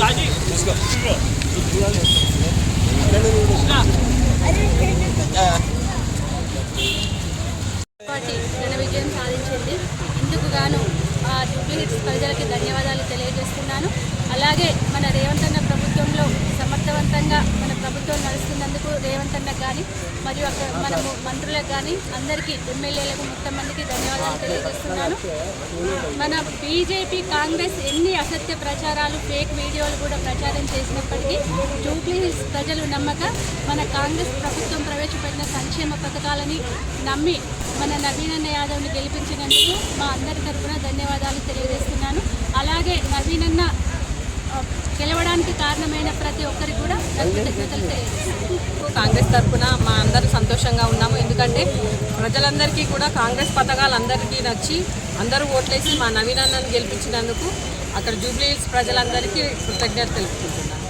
Party ఘన విజయం సాధించింది. ఇందుకు గాను ఆ జూబ్లీ ప్రజలకి ధన్యవాదాలు తెలియజేస్తున్నాను. అలాగే మన రేవంత్ అన్న ప్రభుత్వంలో సమర్థవంతంగా మన ప్రభుత్వం నడుస్తున్నందుకు రేవంత్ అన్నకు కానీ మరియు అక్కడ మనము మంత్రులకు కానీ అందరికీ ఎమ్మెల్యేలకు మొత్తం మందికి ధన్యవాదాలు తెలియజేస్తున్నాను. మన బీజేపీ కాంగ్రెస్ ఎన్ని అసత్య ప్రచారాలు ఫేక్ వీడియోలు కూడా ప్రచారం చేసినప్పటికీ జూబ్లీ హిల్స్ ప్రజలు నమ్మక మన కాంగ్రెస్ ప్రభుత్వం ప్రవేశపెట్టిన సంక్షేమ పథకాలని నమ్మి మన నవీనన్న యాదవ్ని గెలిపించినందుకు మా అందరి తరఫున ధన్యవాదాలు తెలియజేస్తున్నాను. అలాగే నవీనన్న గెలవడానికి కారణమైన ప్రతి ఒక్కరికి కూడా కృతజ్ఞతలు తెలియజేస్తున్నాను. కాంగ్రెస్ తరఫున మా అందరూ సంతోషంగా ఉన్నాము. ఎందుకంటే ప్రజలందరికీ కూడా కాంగ్రెస్ పథకాలు అందరికీ నచ్చి అందరూ ఓట్లేసి మా నవీనన్నను గెలిపించినందుకు అక్కడ జూబ్లీహిల్స్ ప్రజలందరికీ కృతజ్ఞత తెలుపుకుంటున్నాను.